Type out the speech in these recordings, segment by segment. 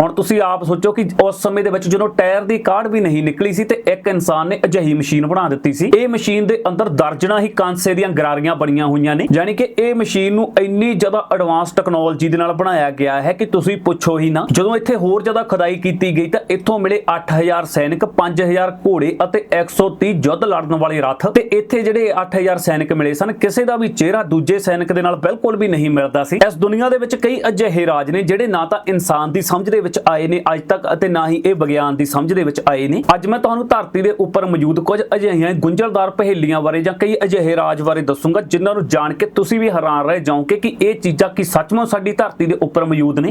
ਹੁਣ ਤੁਸੀਂ ਆਪ ਸੋਚੋ ਕਿ ਉਸ ਸਮੇਂ ਦੇ ਵਿੱਚ ਜਦੋਂ ਟਾਇਰ ਦੀ ਕਾਢ ਵੀ ਨਹੀਂ ਨਿਕਲੀ ਸੀ ਤੇ ਇੱਕ ਇਨਸਾਨ ਨੇ ਅਜਿਹੀ ਮਸ਼ੀਨ ਬਣਾ ਦਿੱਤੀ ਸੀ। ਇਹ ਮਸ਼ੀਨ ਦੇ ਅੰਦਰ ਦਰਜਨਾਂ ਹੀ ਕਾਂਸੇ ਦੀਆਂ ਗਰਾਰੀਆਂ ਬਣੀਆਂ ਹੋਈਆਂ ਨੇ, ਯਾਨੀ ਕਿ ਇਹ ਮਸ਼ੀਨ ਨੂੰ ਇੰਨੀ ਜ਼ਿਆਦਾ ਐਡਵਾਂਸ ਟੈਕਨੋਲੋਜੀ ਦੇ ਨਾਲ ਬਣਾਇਆ ਗਿਆ ਹੈ ਕਿ ਤੁਸੀਂ ਪੁੱਛੋ ਹੀ ਨਾ, ਜਦੋਂ ਇੱਥੇ ਹੋਰ ਜ਼ਿਆਦਾ ਖੁਦਾਈ ਕੀਤੀ ਗਈ ਤਾਂ ਇੱਥੋਂ ਮਿਲੇ 8000 ਸੈਨਿਕ 5000 ਘੋੜੇ ਅਤੇ 130 ਯੁੱਧ ਲੜਨ ਵਾਲੇ ਰੱਥ। ਤੇ ਇੱਥੇ ਜਿਹੜੇ 8000 ਸੈਨਿਕ ਮਿਲੇ ਸਨ, ਕਿਸੇ ਦਾ ਵੀ ਚਿਹਰਾ ਦੂਜੇ ਸੈਨਿਕ ਦੇ ਨਾਲ ਬਿਲਕੁਲ ਵੀ ਨਹੀਂ ਮਿਲਦਾ ਸੀ। ਇਸ ਦੁਨੀਆ ਦੇ ਵਿੱਚ ਕਈ ਅਜਿਹੇ ਰਾਜ ਨੇ ਜਿਹੜੇ ਨਾ ਤਾਂ ਇਨਸਾਨ ਦੀ ਸਮਝ ਦੇ ਵਿੱਚ ਆਏ ਨੇ ਅੱਜ ਤੱਕ ਅਤੇ ਨਾ ਹੀ ਇਹ ਵਿਗਿਆਨ ਦੀ ਸਮਝ ਦੇ ਵਿੱਚ ਆਏ ਨੇ। ਅੱਜ ਮੈਂ ਤੁਹਾਨੂੰ ਧਰਤੀ ਦੇ ਉੱਪਰ ਮੌਜੂਦ ਕੁਝ ਅਜਿਹੀਆਂ ਗੁੰਝਲਦਾਰ ਪਹੇਲੀਆਂ ਬਾਰੇ ਜਾਂ ਕਈ ਅਜਿਹੇ ਰਾਜ ਬਾਰੇ ਦੱਸੂੰਗਾ, ਜਿਨ੍ਹਾਂ ਨੂੰ ਜਾਣ ਕੇ ਤੁਸੀਂ ਵੀ ਹੈਰਾਨ ਰਹਿ ਜਾਓਗੇ ਕਿ ਇਹ ਚੀਜ਼ਾਂ ਕੀ ਸੱਚਮੁੱਚ ਸਾਡੀ ਧਰਤੀ ਦੇ ਉੱਪਰ ਮੌਜੂਦ ਨੇ।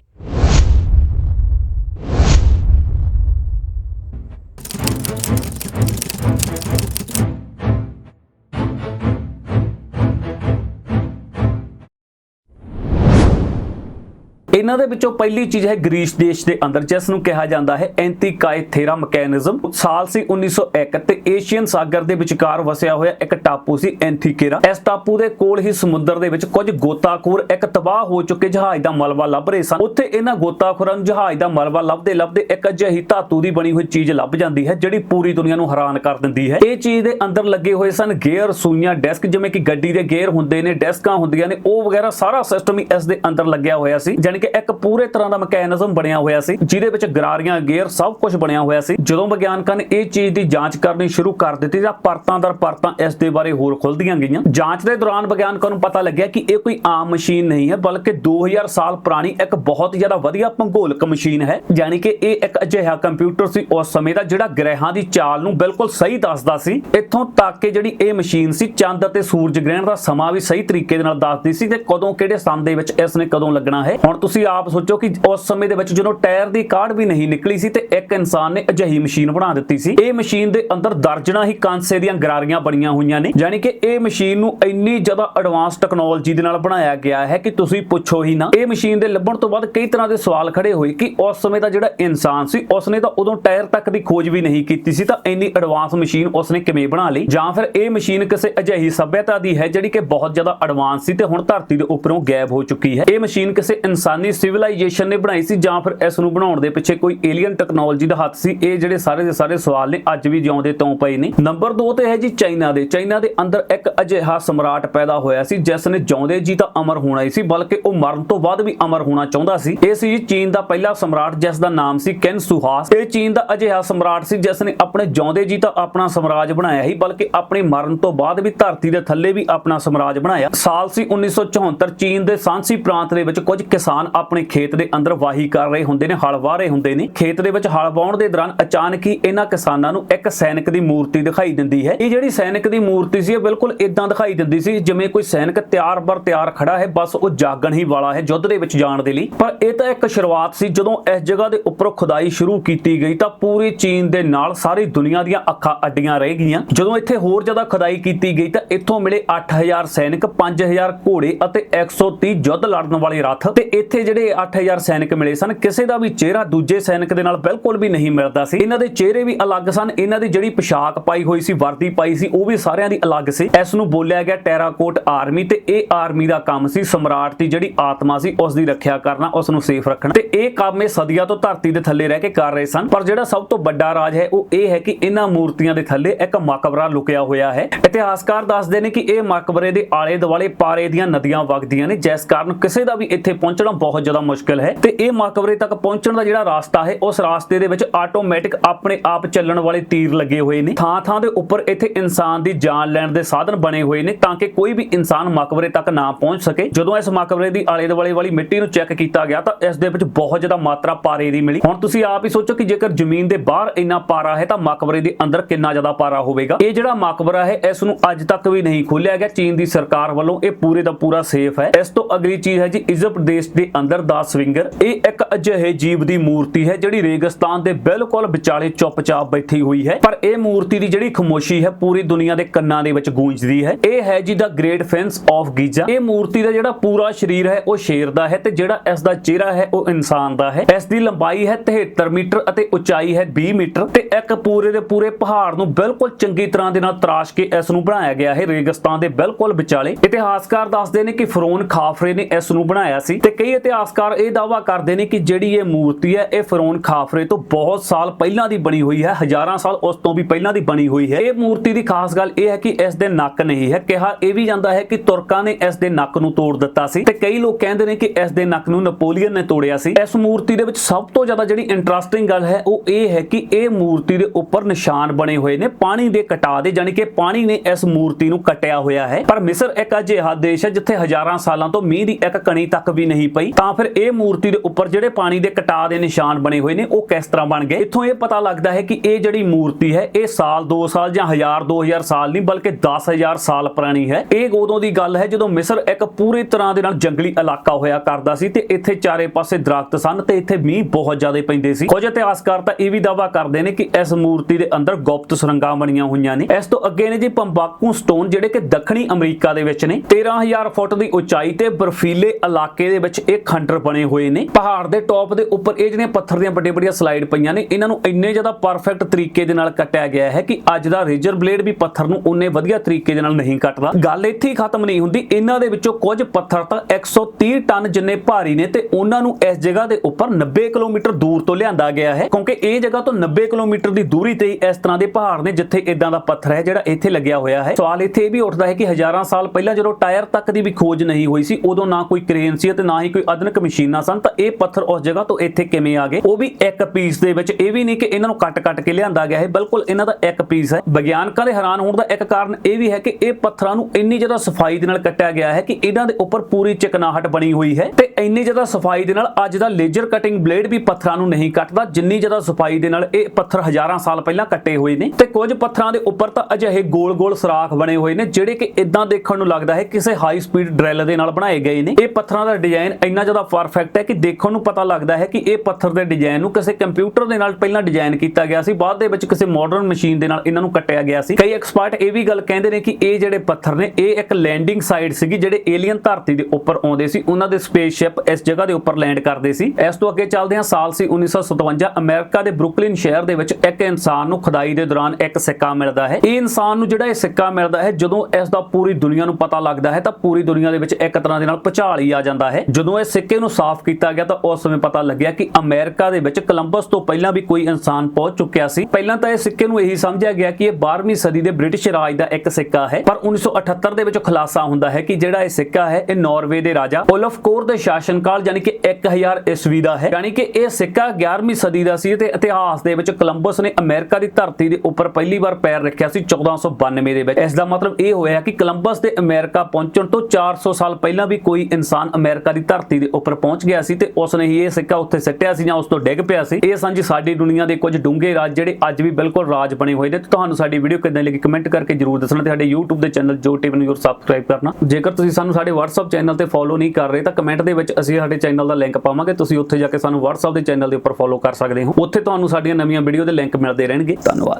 ਇਹਨਾਂ ਦੇ ਵਿੱਚੋਂ ਪਹਿਲੀ ਚੀਜ਼ ਹੈ ਗ੍ਰੀਸ ਦੇਸ਼ ਦੇ ਅੰਦਰ, ਜਿਸ ਨੂੰ ਕਿਹਾ ਜਾਂਦਾ ਹੈ ਐਂਟੀਕਾਇਥੇਰਾ ਮੈਕੈਨਿਜ਼ਮ। ਸਾਲ ਸੀ 1901 ਤੇ ਏਸ਼ੀਅਨ ਸਾਗਰ ਦੇ ਵਿਚਕਾਰ ਵਸਿਆ ਹੋਇਆ ਇੱਕ ਟਾਪੂ ਸੀ ਐਂਥੀਕੇਰਾ। ਇਸ ਟਾਪੂ ਦੇ ਕੋਲ ਹੀ ਸਮੁੰਦਰ ਦੇ ਵਿੱਚ ਕੁਝ ਗੋਤਾਖੋਰ ਇੱਕ ਤਬਾਹ ਹੋ ਚੁੱਕੇ ਜਹਾਜ਼ ਦਾ ਮਲਬਾ ਲੱਭ ਰਹੇ ਸਨ। ਉੱਥੇ ਇਹਨਾਂ ਗੋਤਾਖੋਰਾਂ ਨੂੰ ਜਹਾਜ਼ ਦਾ ਮਲਬਾ ਲੱਭਦੇ ਲੱਭਦੇ ਇੱਕ ਅਜਿਹੀ ਧਾਤੂ ਦੀ ਬਣੀ ਹੋਈ ਚੀਜ਼ ਲੱਭ ਜਾਂਦੀ ਹੈ, ਜਿਹੜੀ ਪੂਰੀ ਦੁਨੀਆ ਨੂੰ ਹੈਰਾਨ ਕਰ ਦਿੰਦੀ ਹੈ। ਇਹ ਚੀਜ਼ ਦੇ ਅੰਦਰ ਲੱਗੇ ਹੋਏ ਸਨ ਗੇਅਰ ਸੂਈਆਂ ਡੈਸਕ, ਜਿਵੇਂ ਕਿ ਗੱਡੀ ਦੇ ਗੇਅਰ ਹੁੰਦੇ ਨੇ, ਡੈਸਕਾਂ ਹੁੰਦੀਆਂ ਨੇ, ਉਹ ਵਗੈਰਾ ਸਾਰਾ ਸਿਸਟਮ ਹੀ ਇਸ ਦੇ ਅੰਦਰ ਲੱਗਿਆ ਹੋਇਆ ਸੀ। ਜਾਣੀ ਕਿ ਇੱਕ ਪੂਰੇ ਤਰ੍ਹਾਂ ਦਾ ਮਕੈਨਿਜ਼ਮ ਬਣਿਆ ਹੋਇਆ ਸੀ, ਜਿਹਦੇ ਵਿੱਚ ਗਰਾਰੀਆਂ, ਗੇਅਰ ਸਭ ਕੁਝ ਬਣਿਆ ਹੋਇਆ ਸੀ। ਜਦੋਂ ਵਿਗਿਆਨਕਾਂ ਨੇ ਇਹ ਚੀਜ਼ ਦੀ ਜਾਂਚ ਕਰਨੀ ਸ਼ੁਰੂ ਕਰ ਦਿੱਤੀ, ਤਾਂ ਪਰਤਾਂ ਦਰ ਪਰਤਾਂ ਇਸ ਦੇ ਬਾਰੇ ਹੋਰ ਖੁੱਲਦੀਆਂ ਗਈਆਂ। ਜਾਂਚ ਦੇ ਦੌਰਾਨ ਵਿਗਿਆਨਕਾਂ ਨੂੰ ਪਤਾ ਲੱਗਿਆ ਕਿ ਇਹ ਕੋਈ ਆਮ ਮਸ਼ੀਨ ਨਹੀਂ ਹੈ, ਬਲਕਿ 2000 ਸਾਲ ਪੁਰਾਣੀ ਇੱਕ ਬਹੁਤ ਜ਼ਿਆਦਾ ਵਧੀਆ ਭੂਗੋਲਿਕ ਮਸ਼ੀਨ ਹੈ, ਯਾਨੀ ਕਿ ਇਹ ਇੱਕ ਅਜਿਹਾ ਕੰਪਿਊਟਰ ਸੀ ਉਸ ਸਮੇਂ ਦਾ, ਜਿਹੜਾ ਗ੍ਰਹਿਾਂ ਦੀ ਚਾਲ ਨੂੰ ਬਿਲਕੁਲ ਸਹੀ ਦੱਸਦਾ ਸੀ। ਇੱਥੋਂ ਤੱਕ ਕਿ ਜਿਹੜੀ ਇਹ ਮਸ਼ੀਨ ਸੀ, ਚੰਦ ਅਤੇ ਸੂਰਜ ਗ੍ਰਹਿਣ ਦਾ ਸਮਾਂ ਵੀ ਸਹੀ ਤਰੀਕੇ ਦੇ ਨਾਲ ਦੱਸਦੀ ਸੀ ਤੇ ਕਦੋਂ ਕਿਹੜੇ ਸੰਨ ਦੇ ਵਿੱਚ ਇਸ ਨੇ ਕਦੋਂ ਲੱਗਣਾ ਹੈ। ਹੁਣ ਤੁਸੀਂ ਆਪ ਸੋਚੋ ਕਿ ਉਸ ਸਮੇਂ ਦੇ ਵਿੱਚ ਜਦੋਂ ਟਾਇਰ ਦੀ ਕਾਢ ਵੀ ਨਹੀਂ ਨਿਕਲੀ ਸੀ ਤੇ ਇੱਕ ਇਨਸਾਨ ਨੇ ਅਜਿਹੀ ਮਸ਼ੀਨ ਬਣਾ ਦਿੱਤੀ ਸੀ। ਇਹ ਮਸ਼ੀਨ ਦੇ ਅੰਦਰ ਦਰਜਨਾਂ ਹੀ ਕਾਂਸੇ ਦੀਆਂ ਗਰਾਰੀਆਂ ਬਣੀਆਂ ਹੋਈਆਂ ਨੇ, ਯਾਨੀ ਕਿ ਇਹ ਮਸ਼ੀਨ ਨੂੰ ਇੰਨੀ ਜ਼ਿਆਦਾ ਐਡਵਾਂਸ ਟੈਕਨੋਲੋਜੀ ਦੇ ਨਾਲ ਬਣਾਇਆ ਗਿਆ ਹੈ ਕਿ ਤੁਸੀਂ ਪੁੱਛੋ ਹੀ ਨਾ। ਇਹ ਮਸ਼ੀਨ ਦੇ ਲੱਭਣ ਤੋਂ ਬਾਅਦ ਕਈ ਤਰ੍ਹਾਂ ਦੇ ਸਵਾਲ ਖੜੇ ਹੋਏ ਕਿ ਉਸ ਸਮੇਂ ਦਾ ਜਿਹੜਾ ਇਨਸਾਨ ਸੀ, ਉਸਨੇ ਤਾਂ ਉਦੋਂ ਟਾਇਰ ਤੱਕ ਦੀ ਖੋਜ ਵੀ ਨਹੀਂ ਕੀਤੀ ਸੀ, ਤਾਂ ਇੰਨੀ ਐਡਵਾਂਸ ਮਸ਼ੀਨ ਉਸਨੇ ਕਿਵੇਂ ਬਣਾ ਲਈ? ਜਾਂ ਫਿਰ ਇਹ ਮਸ਼ੀਨ ਕਿਸੇ ਅਜਿਹੀ ਸਭਿਅਤਾ ਦੀ ਹੈ ਜਿਹੜੀ ਕਿ ਬਹੁਤ ਜ਼ਿਆਦਾ ਐਡਵਾਂਸ ਸੀ ਤੇ ਹੁਣ ਧਰਤੀ ਦੇ ਉੱਪਰੋਂ ਗਾਇਬ ਹੋ ਚੁੱਕੀ ਹੈ? ਇਹ ਮਸ਼ੀਨ ਕਿਸੇ ਇਨਸਾਨੀ ਸਿਵਲਾਈਜੇਸ਼ਨ ਨੇ ਬਣਾਈ ਸੀ ਜਾਂ ਫਿਰ ਇਸ ਨੂੰ ਬਣਾਉਣ ਦੇ ਪਿੱਛੇ ਕੋਈ ਏਲੀਅਨ ਟੈਕਨੋਲੋਜੀ ਦਾ ਹੱਥ ਸੀ? ਇਹ ਜਿਹੜੇ ਸਾਰੇ ਦੇ ਸਾਰੇ ਸਵਾਲ ਨੇ, ਅੱਜ ਵੀ ਜਿਉਂਦੇ ਤੋਂ ਪਏ ਨੇ। ਨੰਬਰ 2 ਤੇ ਹੈ ਜੀ ਚਾਈਨਾ ਦੇ। ਚਾਈਨਾ ਦੇ ਅੰਦਰ ਇੱਕ ਅਜਿਹਾ ਸਮਰਾਟ ਪੈਦਾ ਹੋਇਆ ਸੀ, ਜਿਸ ਨੇ ਜਿਉਂਦੇ ਜੀ ਤਾਂ ਅਮਰ ਹੋਣਾ ਹੀ ਸੀ, ਬਲਕਿ ਉਹ ਮਰਨ ਤੋਂ ਬਾਅਦ ਵੀ ਅਮਰ ਹੋਣਾ ਚਾਹੁੰਦਾ ਸੀ। ਇਹ ਸੀ ਚੀਨ ਦਾ ਪਹਿਲਾ ਸਮਰਾਟ, ਜਿਸ ਦਾ ਨਾਮ ਸੀ ਕੈਨ ਸੁਹਾਸ। ਇਹ ਚੀਨ ਦਾ ਅਜਿਹਾ ਸਮਰਾਟ ਸੀ, ਜਿਸ ਨੇ ਆਪਣੇ ਜਿਉਂਦੇ ਜੀ ਤਾਂ ਆਪਣਾ ਸਮਰਾਜ ਬਣਾਇਆ ਹੀ ਬਲਕਿ ਆਪਣੇ ਮਰਨ ਤੋਂ ਬਾਅਦ ਵੀ ਧਰਤੀ ਦੇ ਥੱਲੇ ਵੀ ਆਪਣਾ ਸਮਰਾਜ ਬਣਾਇਆ। ਸਾਲ ਸੀ 1974 ਚੀਨ ਦੇ ਸਾਂਸੀ ਪ੍ਰਾਂਤ ਦੇ ਵਿੱਚ ਕੁਝ ਕਿਸਾਨ ਆਪਣੇ ਖੇਤ ਦੇ ਅੰਦਰ ਵਾਹੀ ਕਰ ਰਹੇ ਹੁੰਦੇ ਨੇ, ਹਲ ਵਾਹ ਰਹੇ ਹੁੰਦੇ ਨੇ। ਖੇਤ ਦੇ ਵਿੱਚ ਹਲ ਵਾਹੁਣ ਦੇ ਦੌਰਾਨ ਅਚਾਨਕ ਹੀ ਇਹਨਾਂ ਕਿਸਾਨਾਂ ਨੂੰ ਇੱਕ ਸੈਨਿਕ ਦੀ ਮੂਰਤੀ ਦਿਖਾਈ ਦਿੰਦੀ ਹੈ। ਇਹ ਜਿਹੜੀ ਸੈਨਿਕ ਦੀ ਮੂਰਤੀ ਸੀ, ਇਹ ਬਿਲਕੁਲ ਇਦਾਂ ਦਿਖਾਈ ਦਿੰਦੀ ਸੀ, ਜਿਵੇਂ ਕੋਈ ਸੈਨਿਕ ਤਿਆਰ ਬਰ ਤਿਆਰ ਖੜਾ ਹੈ, ਬਸ ਉਹ ਜਾਗਣ ਹੀ ਵਾਲਾ ਹੈ ਯੁੱਧ ਦੇ ਵਿੱਚ ਜਾਣ ਦੇ ਲਈ। ਪਰ ਇਹ ਤਾਂ ਇੱਕ ਸ਼ੁਰੂਆਤ ਸੀ, ਜਦੋਂ ਇਸ ਜਗ੍ਹਾ ਦੇ ਉੱਪਰ ਖੁਦਾਈ ਸ਼ੁਰੂ ਕੀਤੀ ਗਈ, ਤਾਂ ਪੂਰੀ ਚੀਨ ਦੇ ਨਾਲ ਸਾਰੀ ਦੁਨੀਆ ਦੀਆਂ ਅੱਖਾਂ ਅੱਡੀਆਂ ਰਹਿ ਗਈਆਂ। ਜਦੋਂ ਇੱਥੇ ਹੋਰ ਜ਼ਿਆਦਾ ਖੁਦਾਈ ਕੀਤੀ ਗਈ, ਤਾਂ ਇੱਥੋਂ ਮਿਲੇ 8000 ਸੈਨਿਕ 5000 ਘੋੜੇ ਅਤੇ 130 ਯੁੱਧ ਲੜਨ ਵਾਲੇ ਰੱਥ। ਤੇ ਇੱਥੇ ਜਿਹੜੇ 8000 ਸੈਨਿਕ ਮਿਲੇ ਸਨ, ਕਿਸੇ ਦਾ ਵੀ ਚਿਹਰਾ ਦੂਜੇ ਸੈਨਿਕ ਦੇ ਨਾਲ ਬਿਲਕੁਲ ਵੀ ਨਹੀਂ ਮਿਲਦਾ ਸੀ। ਇਹਨਾਂ ਦੇ ਚਿਹਰੇ ਵੀ ਅਲੱਗ ਸਨ, ਇਹਨਾਂ ਦੀ ਜਿਹੜੀ ਪੋਸ਼ਾਕ ਪਾਈ ਹੋਈ ਸੀ, ਵਰਦੀ ਪਾਈ ਸੀ, ਉਹ ਵੀ ਸਾਰਿਆਂ ਦੀ ਅਲੱਗ ਸੀ। ਇਸ ਨੂੰ ਬੋਲਿਆ ਗਿਆ ਟੈਰਾਕੋਟ ਆਰਮੀ ਤੇ ਇਹ ਆਰਮੀ ਦਾ ਕੰਮ ਸੀ, ਸਮਰਾਟ ਦੀ ਜਿਹੜੀ ਆਤਮਾ ਸੀ, ਉਸ ਦੀ ਰੱਖਿਆ ਕਰਨਾ, ਉਸ ਨੂੰ ਸੇਫ ਰੱਖਣਾ। ਤੇ ਇਹ ਕੰਮ ਇਹ ਸਦੀਆਂ ਤੋਂ ਧਰਤੀ ਦੇ ਥੱਲੇ ਰਹਿ ਕੇ ਕਰ ਰਹੇ ਸਨ। ਪਰ ਜਿਹੜਾ ਸਭ ਤੋਂ ਵੱਡਾ ਰਾਜ ਹੈ, ਉਹ ਇਹ ਹੈ ਕਿ ਇਹਨਾਂ ਮੂਰਤੀਆਂ ਦੇ ਥੱਲੇ ਇੱਕ ਮਕਬਰਾ ਲੁਕਿਆ ਹੋਇਆ ਹੈ। ਇਤਿਹਾਸਕਾਰ ਦੱਸਦੇ ਨੇ ਕਿ ਇਹ ਮਕਬਰੇ ਦੇ ਆਲੇ ਦੁਆਲੇ ਪਾਰੇ ਦੀਆਂ ਨਦੀਆਂ ਵਗਦੀਆਂ ਨੇ, ਜਿਸ ਕਾਰਨ ਕਿਸੇ ਦਾ ਵੀ ਇੱਥੇ ਪਹੁੰਚਣਾ ਬਹੁਤ ਜ਼ਿਆਦਾ ਮੁਸ਼ਕਲ ਹੈ ਤੇ ਇਹ ਮਕਬਰੇ ਤੱਕ ਪਹੁੰਚਣ ਦਾ ਜਿਹੜਾ ਰਾਸਤਾ ਹੈ, ਉਸ ਰਾਸਤੇ ਦੇ ਵਿੱਚ ਆਟੋਮੈਟਿਕ ਆਪਣੇ ਆਪ ਚੱਲਣ ਵਾਲੇ ਤੀਰ ਲੱਗੇ ਹੋਏ ਨੇ। ਥਾਂ ਥਾਂ ਦੇ ਉੱਪਰ ਇੱਥੇ ਇਨਸਾਨ ਦੀ ਜਾਨ ਲੈਣ ਦੇ ਸਾਧਨ ਬਣੇ ਹੋਏ ਨੇ ਤਾਂ ਕਿ ਕੋਈ ਵੀ ਇਨਸਾਨ ਮਕਬਰੇ ਤੱਕ ਨਾ ਪਹੁੰਚ ਸਕੇ। ਜਦੋਂ ਇਸ ਮਕਬਰੇ ਦੀ ਆਲੇ ਦੁਆਲੇ ਵਾਲੀ ਮਿੱਟੀ ਨੂੰ ਚੈੱਕ ਕੀਤਾ ਗਿਆ ਤਾਂ ਇਸ ਦੇ ਵਿੱਚ ਬਹੁਤ ਜ਼ਿਆਦਾ ਮਾਤਰਾ ਪਾਰੇ ਦੀ ਮਿਲੀ। ਹੁਣ ਤੁਸੀਂ ਆਪ ਹੀ ਸੋਚੋ ਕਿ ਜੇਕਰ ਜ਼ਮੀਨ ਦੇ ਬਾਹਰ ਇੰਨਾ ਪਾਰਾ ਹੈ ਤਾਂ ਮਕਬਰੇ ਦੇ ਅੰਦਰ ਕਿੰਨਾ ਜ਼ਿਆਦਾ ਪਾਰਾ ਹੋਵੇਗਾ। ਇਹ ਜਿਹੜਾ ਮਕਬਰਾ ਹੈ, ਇਸ ਨੂੰ ਅੱਜ ਤੱਕ ਵੀ ਨਹੀਂ ਖੋਲਿਆ ਗਿਆ। ਚੀਨ ਦੀ ਸਰਕਾਰ ਵੱਲੋਂ ਇਹ ਪੂਰੇ ਦਾ ਪੂਰਾ ਸੇਫ ਹੈ। ਇਸ ਤੋਂ ਅਗਲੀ ਚੀਜ਼ ਹੈ ਜੀ ਇਜਿਪਟ ਦੇਸ਼ ਦੇ ਅੰਦਰ ਦਾ ਸਵਿੰਗਰ। ਇਹ ਇੱਕ ਅਜਿਹੇ ਜੀਵ ਦੀ ਮੂਰਤੀ ਹੈ ਜਿਹੜੀ ਰੇਗਿਸਤਾਨ ਦੇ ਬਿਲਕੁਲ ਵਿਚਾਲੇ ਚੁੱਪਚਾਪ ਬੈਠੀ ਹੋਈ ਹੈ। ਪਰ ਇਹ ਮੂਰਤੀ ਦੀ ਜਿਹੜੀ ਖਮੋਸ਼ੀ ਹੈ, ਪੂਰੀ ਦੁਨੀਆ ਦੇ ਕੰਨਾਂ ਦੇ ਵਿੱਚ ਗੂੰਜਦੀ ਹੈ। ਇਹ ਹੈ ਜੀ the great Sphinx of Giza ਇਹ ਮੂਰਤੀ ਦਾ ਜਿਹੜਾ ਪੂਰਾ ਸਰੀਰ ਹੈ, ਉਹ ਸ਼ੇਰ ਦਾ ਹੈ ਤੇ ਜਿਹੜਾ ਇਸ ਦਾ ਚਿਹਰਾ ਹੈ, ਉਹ ਇਨਸਾਨ ਦਾ ਹੈ। ਇਸ ਦੀ ਲੰਬਾਈ ਹੈ 73 ਮੀਟਰ ਅਤੇ ਉਚਾਈ ਹੈ 20 ਮੀਟਰ ਤੇ ਇੱਕ ਪੂਰੇ ਦੇ ਪੂਰੇ ਪਹਾੜ ਨੂੰ ਬਿਲਕੁਲ ਚੰਗੀ ਤਰ੍ਹਾਂ ਦੇ ਨਾਲ ਤਰਾਸ਼ ਕੇ ਇਸ ਨੂੰ ਬਣਾਇਆ ਗਿਆ ਹੈ। ਰੇਗਿਸਤਾਨ ਦੇ ਬਿਲਕੁਲ ਵਿਚਾਲੇ। ਇਤਿਹਾਸਕਾਰ ਦੱਸਦੇ ਨੇ ਕਿ ਫਰੋਨ ਖਾਫਰੇ ਨੇ ਇਸ ਨੂੰ ਬਣਾਇਆ ਸੀ ਤੇ ਕਈ ਇਤਿਹਾਸ ਇਤਿਹਾਸਕਾਰ ਇਹ ਦਾਅਵਾ ਕਰਦੇ ਨੇ ਕਿ ਜਿਹੜੀ ਇਹ ਮੂਰਤੀ ਹੈ, ਇਹ ਫਰੌਨ ਖਾਫਰੇ ਤੋਂ ਬਹੁਤ ਸਾਲ ਪਹਿਲਾਂ ਦੀ ਬਣੀ ਹੋਈ ਹੈ, ਹਜ਼ਾਰਾਂ ਸਾਲ ਉਸ ਤੋਂ ਵੀ ਪਹਿਲਾਂ ਦੀ ਬਣੀ ਹੋਈ ਹੈ। ਇਹ ਮੂਰਤੀ ਦੀ ਖਾਸ ਗੱਲ ਇਹ ਹੈ ਕਿ ਇਸ ਦੇ ਨੱਕ ਨਹੀਂ ਹੈ। ਕਿਹਾ ਇਹ ਵੀ ਜਾਂਦਾ ਹੈ ਕਿ ਤੁਰਕਾਂ ਨੇ ਇਸ ਦੇ ਨੱਕ ਨੂੰ ਤੋੜ ਦਿੱਤਾ ਸੀ ਤੇ ਕਈ ਲੋਕ ਕਹਿੰਦੇ ਨੇ ਕਿ ਇਸ ਦੇ ਨੱਕ ਨੂੰ ਨਪੋਲੀਅਨ ਨੇ ਤੋੜਿਆ ਸੀ। ਇਸ ਮੂਰਤੀ ਦੇ ਵਿੱਚ ਸਭ ਤੋਂ ਜ਼ਿਆਦਾ ਜਿਹੜੀ ਇੰਟਰਸਟਿੰਗ ਗੱਲ ਹੈ, ਉਹ ਇਹ ਹੈ ਕਿ ਇਹ ਮੂਰਤੀ ਦੇ ਉੱਪਰ ਨਿਸ਼ਾਨ ਬਣੇ ਹੋਏ ਨੇ, ਪਾਣੀ ਦੇ ਕਟਾ ਦੇ ਜਾਨੀ ਕਿ ਪਾਣੀ ਨੇ ਇਸ ਮੂਰਤੀ ਨੂੰ ਕਟਿਆ ਹੋਇਆ ਹੈ। ਪਰ ਮਿਸਰ ਇੱਕ ਅਜਿਹਾ ਦੇਸ਼ ਹੈ, ਜਿੱਥੇ ਹਜ਼ਾਰਾਂ ਸਾਲਾਂ ਤੋਂ ਮੀਂਹ ਦੀ ਇੱਕ ਕਣੀ ਤੱਕ ਵੀ ਨਹੀਂ ਪਈ। ਤਾਂ ਫਿਰ ਇਹ ਮੂਰਤੀ ਦੇ ਉੱਪਰ ਜਿਹੜੇ ਪਾਣੀ ਦੇ ਕਟਾ ਦੇ ਨਿਸ਼ਾਨ ਬਣੇ ਹੋਏ ਨੇ, ਉਹ ਕਿਸ ਤਰ੍ਹਾਂ ਬਣ ਗਏ? ਇੱਥੋਂ ਇਹ ਪਤਾ ਲੱਗਦਾ ਹੈ ਕਿ ਇਹ ਜਿਹੜੀ ਮੂਰਤੀ ਹੈ, ਇਹ ਸਾਲ 2 ਸਾਲ ਜਾਂ 1000 2000 ਸਾਲ ਨਹੀਂ, ਬਲਕਿ 10000 ਸਾਲ ਪੁਰਾਣੀ ਹੈ। ਇਹ ਉਦੋਂ ਦੀ ਗੱਲ ਹੈ ਜਦੋਂ ਮਿਸਰ ਇੱਕ ਪੂਰੀ ਤਰ੍ਹਾਂ ਦੇ ਨਾਲ ਜੰਗਲੀ ਇਲਾਕਾ ਹੋਇਆ ਕਰਦਾ ਸੀ ਤੇ ਇੱਥੇ ਚਾਰੇ ਪਾਸੇ ਦਰਖਤ ਸਨ ਤੇ ਇੱਥੇ ਮੀਂਹ ਬਹੁਤ ਜ਼ਿਆਦਾ ਪੈਂਦੇ ਸੀ। ਕੁਝ ਇਤਿਹਾਸਕਾਰ ਤਾਂ ਇਹ ਵੀ ਦਾਅਵਾ ਕਰਦੇ ਨੇ ਕਿ ਇਸ ਮੂਰਤੀ ਦੇ ਅੰਦਰ ਗੁਪਤ ਸੁਰੰਗਾਂ ਬਣੀਆਂ ਹੋਈਆਂ ਨੇ। ਇਸ ਤੋਂ ਅੱਗੇ ਨੇ ਜੀ ਪੰਬਾਕੂ ਸਟੋਨ ਜਿਹੜੇ ਕਿ ਦੱਖਣੀ ਅਮਰੀਕਾ ਦੇ ਵਿੱਚ ਨੇ। 13000 ਫੁੱਟ ਦੀ ਉਚਾਈ ਤੇ ਬਰਫੀਲੇ ਇਲਾਕੇ ਦੇ ਵਿੱਚ ਇੱਕ ਖੰਡਰ ਬਣੇ ਹੋਏ ਨੇ। ਪਹਾੜ ਦੇ ਟੌਪ ਦੇ ਉੱਪਰ ਇਹ ਜਿਹੜੀਆਂ ਪੱਥਰ ਦੀਆਂ ਵੱਡੀਆਂ ਵੱਡੀਆਂ ਸਲਾਈਡ ਪਈਆਂ ਨੇ, ਇਹਨਾਂ ਨੂੰ ਇੰਨੇ ਜ਼ਿਆਦਾ ਪਰਫੈਕਟ ਤਰੀਕੇ ਦੇ ਨਾਲ ਕੱਟਿਆ ਗਿਆ ਹੈ ਕਿ ਅੱਜ ਦਾ ਰੇਜਰ ਬਲੇਡ ਵੀ ਪੱਥਰ ਨੂੰ ਉਨੇ ਵਧੀਆ ਤਰੀਕੇ ਦੇ ਨਾਲ ਨਹੀਂ ਕੱਟਦਾ। ਗੱਲ ਇੱਥੇ ਹੀ ਖਤਮ ਨਹੀਂ ਹੁੰਦੀ। ਇਹਨਾਂ ਦੇ ਵਿੱਚੋਂ ਕੁਝ ਪੱਥਰ ਤਾਂ 130 ਟਨ ਜਿੰਨੇ ਭਾਰੀ ਨੇ ਤੇ ਉਹਨਾਂ ਨੂੰ ਇਸ ਜਗ੍ਹਾ ਦੇ ਉੱਪਰ 90 ਕਿਲੋਮੀਟਰ ਦੂਰ ਤੋਂ ਲਿਆਂਦਾ ਗਿਆ ਹੈ। ਕਿਉਂਕਿ ਇਹ ਜਗ੍ਹਾ ਤੋਂ 90 ਕਿਲੋਮੀਟਰ ਦੀ ਦੂਰੀ ਤੇ ਹੀ ਇਸ ਤਰ੍ਹਾਂ ਦੇ ਪਹਾੜ ਨੇ ਜਿੱਥੇ ਇਦਾਂ ਦਾ ਪੱਥਰ ਹੈ ਜਿਹੜਾ ਇੱਥੇ ਲੱਗਿਆ ਹੋਇਆ ਹੈ। ਸਵਾਲ ਇੱਥੇ ਇਹ ਵੀ ਉੱਠਦਾ ਹੈ ਕਿ ਹਜ਼ਾਰਾਂ ਸਾਲ ਪਹਿਲਾਂ ਜਦੋਂ ਟਾਇਰ ਤੱਕ ਦੀ ਵੀ ਖੋਜ ਨਹੀਂ ਹੋਈ ਸੀ, ਉਦੋਂ ਨਾ ਕੋਈ ਕ੍ਰੇਨ ਸੀ ਤੇ ਨਾ ਹੀ ਕੋਈ ਆਧੁਨਿਕ ਮਸ਼ੀਨਾਂ ਸਨ, ਤਾਂ ਇਹ ਪੱਥਰ ਉਸ ਜਗ੍ਹਾ ਤੋਂ ਇੱਥੇ ਕਿਵੇਂ ਆ ਗਏ? ਉਹ ਵੀ ਇੱਕ ਪੀਸ ਦੇ ਵਿੱਚ, ਇਹ ਵੀ ਨਹੀਂ ਕਿ ਇਹਨਾਂ ਨੂੰ ਕੱਟ-ਕੱਟ ਕੇ ਲਿਆਂਦਾ ਗਿਆ ਹੈ, ਬਿਲਕੁਲ ਇਹਨਾਂ ਦਾ ਇੱਕ ਪੀਸ ਹੈ। ਵਿਗਿਆਨਕਾਂ ਦੇ ਹੈਰਾਨ ਹੋਣ ਦਾ ਇੱਕ ਕਾਰਨ ਇਹ ਵੀ ਹੈ ਕਿ ਇਹ ਪੱਥਰਾਂ ਨੂੰ ਇੰਨੀ ਜ਼ਿਆਦਾ ਸਫ਼ਾਈ ਦੇ ਨਾਲ ਕੱਟਿਆ ਗਿਆ ਹੈ ਕਿ ਇਹਨਾਂ ਦੇ ਉੱਪਰ ਪੂਰੀ ਚਿਕਨਾਹਟ ਬਣੀ ਹੋਈ ਹੈ ਤੇ ਇੰਨੀ ਜ਼ਿਆਦਾ ਸਫ਼ਾਈ ਦੇ ਨਾਲ ਅੱਜ ਦਾ ਲੇਜ਼ਰ ਕਟਿੰਗ ਬਲੇਡ ਵੀ ਪੱਥਰਾਂ ਨੂੰ ਨਹੀਂ ਕੱਟਦਾ, ਜਿੰਨੀ ਜ਼ਿਆਦਾ ਸਫ਼ਾਈ ਦੇ ਨਾਲ ਇਹ ਪੱਥਰ ਹਜ਼ਾਰਾਂ ਸਾਲ ਪਹਿਲਾਂ ਕੱਟੇ ਹੋਏ ਨੇ। ਤੇ ਕੁਝ ਪੱਥਰਾਂ ਦੇ ਉੱਪਰ ਤਾਂ ਅਜਿਹੇ ਗੋਲ-ਗੋਲ ਸਰਾਖ ਬਣੇ ਹੋਏ ਨੇ, ਜਿਹੜੇ ਕਿ ਇਦਾਂ ਦੇਖਣ ਨੂੰ ਲੱਗਦਾ ਹੈ ਕਿਸੇ ਹਾਈ ਸਪੀਡ ਡਰਿਲ ਦੇ ਨਾਲ ਬਣਾਏ ਗਏ ਨੇ। ਇਹ ਪੱਥਰਾਂ ਦਾ ਡਿਜ਼ਾਈਨ ਇੰਨਾ ਜ਼ਿਆਦਾ ਪਰਫੈਕਟ ਹੈ ਕਿ ਦੇਖਣ ਨੂੰ ਪਤਾ ਲੱਗਦਾ ਹੈ ਕਿ ਇਹ ਪੱਥਰ ਦੇ ਡਿਜ਼ਾਈਨ ਨੂੰ ਕਿਸੇ ਕੰਪਿਊਟਰ ਦੇ ਨਾਲ ਪਹਿਲਾਂ ਡਿਜ਼ਾਈਨ ਕੀਤਾ ਗਿਆ ਸੀ, ਬਾਅਦ ਦੇ ਵਿੱਚ ਕਿਸੇ ਮਾਡਰਨ ਮਸ਼ੀਨ ਦੇ ਨਾਲ ਇਹਨਾਂ ਨੂੰ ਕੱਟਿਆ ਗਿਆ ਸੀ। ਕਈ ਐਕਸਪਰਟ ਇਹ ਵੀ ਗੱਲ ਕਹਿੰਦੇ ਨੇ ਕਿ ਇਹ ਜਿਹੜੇ ਪੱਥਰ ਨੇ, ਇਹ ਇੱਕ ਲੈਂਡਿੰਗ ਸਾਈਟ ਸੀਗੀ ਜਿਹੜੇ ਏਲੀਅਨ ਧਰਤੀ ਦੇ ਉੱਪਰ ਆਉਂਦੇ ਸੀ। ਉਹਨਾਂ ਦੇ ਸਪੇਸਸ਼ਿਪ ਇਸ ਜਗ੍ਹਾ ਦੇ ਉੱਪਰ ਲੈਂਡ ਕਰਦੇ ਸੀ। ਇਸ ਤੋਂ ਅੱਗੇ ਚੱਲਦੇ ਹਾਂ, ਸਾਲ ਸੀ 1957 ਅਮਰੀਕਾ ਦੇ ਬਰੁਕਲਿਨ ਸ਼ਹਿਰ ਦੇ ਵਿੱਚ ਇੱਕ ਇਨਸਾਨ ਨੂੰ ਖੁਦਾਈ ਦੇ ਦੌਰਾਨ ਇੱਕ ਸਿੱਕਾ ਮਿਲਦਾ ਹੈ। ਇਹ ਇਨਸਾਨ ਨੂੰ ਜਿਹੜਾ ਇਹ ਸਿੱਕਾ ਮਿਲਦਾ ਹੈ, ਜਦੋਂ ਇਸ ਦਾ ਪੂਰੀ ਦੁਨੀਆ ਨੂੰ ਪਤਾ ਲੱਗਦਾ ਹੈ, ਤਾਂ ਪੂਰੀ ਦੁਨੀਆ ਦੇ ਵਿੱਚ ਇੱਕ ਤਰ੍ਹਾਂ ਦੇ ਨਾਲ ਭੁਚਾਲ ਹੀ ਆ ਜਾਂਦਾ ਹੈ। ਜਦੋਂ ਇਹ ਸਿੱਕੇ ਨੂੰ ਸਾਫ਼ ਕੀਤਾ ਗਿਆ ਤਾਂ ਉਸ ਸਮੇਂ ਪਤਾ ਲੱਗਿਆ ਕਿ ਅਮਰੀਕਾ ਦੇ ਵਿੱਚ ਕੋਲੰਬਸ ਤੋਂ ਪਹਿਲਾਂ ਵੀ ਕੋਈ ਇਨਸਾਨ ਪਹੁੰਚ ਚੁੱਕਿਆ ਸੀ। ਪਹਿਲਾਂ ਤਾਂ ਇਹ ਸਿੱਕੇ ਨੂੰ ਇਹੀ ਸਮਝਿਆ ਗਿਆ ਕਿ ਇਹ 12ਵੀਂ ਸਦੀ ਦੇ ਬ੍ਰਿਟਿਸ਼ ਰਾਜ ਦਾ ਇੱਕ ਸਿੱਕਾ ਹੈ। ਪਰ 1978 ਦੇ ਵਿੱਚ ਖੁਲਾਸਾ ਹੁੰਦਾ ਹੈ ਕਿ ਜਿਹੜਾ ਇਹ ਸਿੱਕਾ ਹੈ, ਇਹ ਨਾਰਵੇ ਦੇ ਰਾਜਾ ਓਲਫ ਕੋਰ ਦੇ ਸ਼ਾਸਨਕਾਲ ਯਾਨੀ ਕਿ 1000 ਈਸਵੀ ਦਾ ਹੈ। ਯਾਨੀ ਕਿ ਇਹ ਸਿੱਕਾ 11ਵੀਂ ਸਦੀ ਦਾ ਸੀ ਤੇ ਇਤਿਹਾਸ ਦੇ ਵਿੱਚ ਕੋਲੰਬਸ ਨੇ ਅਮਰੀਕਾ ਦੀ ਧਰਤੀ ਦੇ ਉੱਪਰ ਪਹਿਲੀ ਵਾਰ ਪੈਰ ਰੱਖਿਆ ਸੀ 1492 ਦੇ ਵਿੱਚ। ਇਸ ਦਾ ਮਤਲਬ ਇਹ ਹੋਇਆ ਕਿ ਕੋਲੰਬਸ ਦੇ ਅਮਰੀਕਾ ਪਹੁੰਚਣ ਤੋਂ 400 ਸਾਲ ਪਹਿਲਾਂ ਵੀ ਕੋਈ ਇਨਸਾਨ ਅਮਰੀਕਾ ਦੀ ਧਰਤੀ ਦੇ ਉੱਪਰ ਪਹੁੰਚ ਗਿਆ ਸੀ ਤੇ ਉਸ ਨੇ ਹੀ ਇਹ ਸਿੱਕਾ ਉੱਥੇ ਸਿੱਟਿਆ ਸੀ ਜਾਂ ਉਸ ਤੋਂ ਡਿੱਗ ਪਿਆ ਸੀ। ਇਹ ਸਾਂਝੀ ਸਾਡੀ ਦੁਨੀਆ ਦੇ ਕੁਝ ਡੂੰਘੇ ਰਾਜ ਜਿਹੜੇ ਅੱਜ ਵੀ ਬਿਲਕੁਲ ਰਾਜ ਬਣੇ ਹੋਏ ਨੇ। ਤੇ ਤੁਹਾਨੂੰ ਸਾਡੀ ਵੀਡੀਓ ਕਿੱਦਾਂ ਲੱਗੀ ਕਮੈਂਟ ਕਰਕੇ ਜਰੂਰ ਦੱਸਣਾ ਤੇ ਸਾਡੇ YouTube ਦੇ ਚੈਨਲ ਜੋ ਟੀਵੀ ਨੂੰ ਸਬਸਕ੍ਰਾਈਬ ਕਰਨਾ। ਜੇਕਰ ਤੁਸੀਂ ਸਾਨੂੰ ਸਾਡੇ WhatsApp ਚੈਨਲ ਤੇ ਫੋਲੋ ਨਹੀਂ ਕਰ ਰਹੇ ਤਾਂ ਕਮੈਂਟ ਦੇ ਵਿੱਚ ਅਸੀਂ ਸਾਡੇ ਚੈਨਲ ਦਾ ਲਿੰਕ ਪਾਵਾਂਗੇ। ਤੁਸੀਂ ਉੱਥੇ ਜਾ ਕੇ ਸਾਨੂੰ WhatsApp ਦੇ ਚੈਨਲ ਦੇ ਉੱਪਰ ਫੋਲੋ ਕਰ ਸਕਦੇ ਹੋ। ਉੱਥੇ ਤੁਹਾਨੂੰ ਸਾਡੀਆਂ ਨਵੀਆਂ ਵੀਡੀਓ ਦੇ ਲਿੰਕ ਮਿਲਦੇ ਰਹਿਣਗੇ। ਧੰਨਵਾਦ।